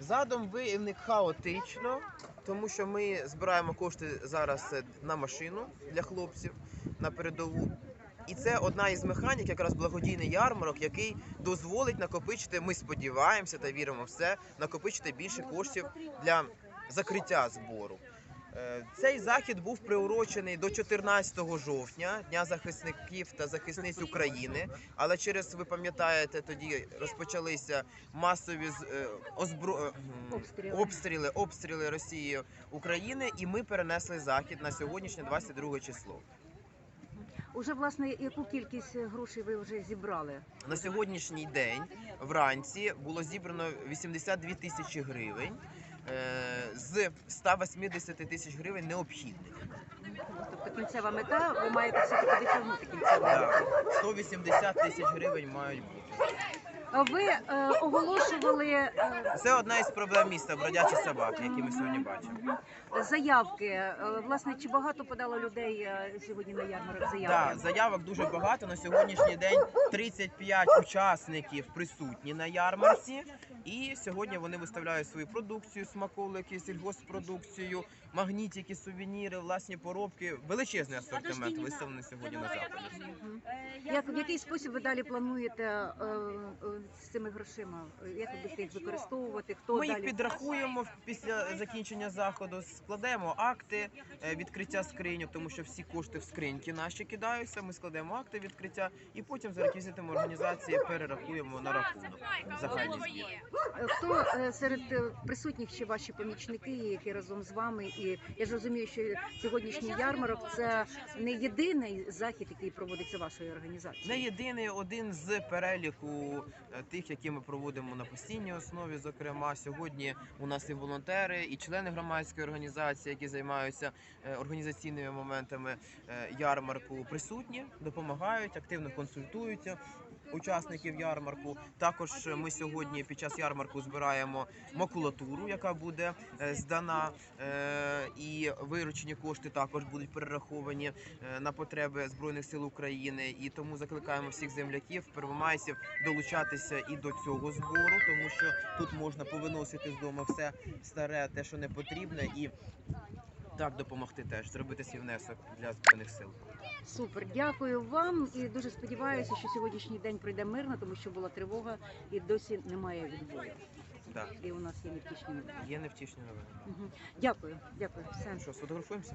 Задум виник хаотично, тому що ми збираємо кошти зараз е, на машину для хлопців на передову. І це одна із механік, якраз благодійний ярмарок, який дозволить накопичити. Ми сподіваємося та віримо в це, накопичити більше коштів для закриття збору. Е, Цей захід був приурочений до 14 жовтня, Дня захисників та захисниць України. Але через ви пам'ятаєте, тоді розпочалися масові е, озбро... е, Обстріли. обстріли, Росії України, і ми перенесли захід на сьогоднішнє 22 число. Уже власне яку кількість грошей ви вже зібрали? На сьогоднішній день вранці було зібрано 82 тисячі гривень з 180 тисяч гривень необхідних. Тобто кінцева мета, ви маєте все таки досягнути кінцевої мети. Так, 180 тисяч гривень мають бути. Ви е, оголошували е, Це одна із проблем міста бродячі собаки, які ми сьогодні бачимо. заявки. Е, Власне, чи багато подало людей е, сьогодні на ярмарок Так, заявки? заявок дуже багато. На сьогоднішній день 35 учасників присутні на ярмарці. І сьогодні вони виставляють свою продукцію, смаколики, сільгоспродукцію, магнітики, сувеніри, власні поробки. Величезний асортимент виставлений сьогодні на заході. Як в який спосіб ви далі плануєте е, е, з цими грошима? Як ви будете їх використовувати? Хто Ми їх далі? підрахуємо після закінчення заходу, складемо акти е, відкриття скриньок, тому що всі кошти в скриньки наші кидаються. Ми складемо акти відкриття і потім за реквізитами організації перерахуємо на рахунок загальний збір. Е, Хто е, серед е, присутніх ще ваші помічники, які разом з вами? І я ж розумію, що сьогоднішній ярмарок це не єдиний захід, який проводиться вашою Не єдиний один з переліку е, тих, які ми проводимо на постійній основі. Зокрема, сьогодні у нас і волонтери, і члени громадської організації, які займаються е, організаційними моментами е, ярмарку, присутні, допомагають, активно консультуються. Учасників ярмарку також ми сьогодні під час ярмарку збираємо макулатуру, яка буде е, здана, е, і виручені кошти також будуть перераховані е, на потреби збройних сил України. І тому закликаємо всіх земляків, первомайців долучатися і до цього збору, тому що тут можна повиносити з дому все старе, те, що не потрібне, і так допомогти теж зробити свій внесок для збройних сил. Супер, дякую вам і дуже сподіваюся, що сьогоднішній день пройде мирно, тому що була тривога і досі немає відбою. Так, І у нас є невтішні новини. є невтішні новини. Мгм. Дякую, дякую. Все. Що сфотографуємося?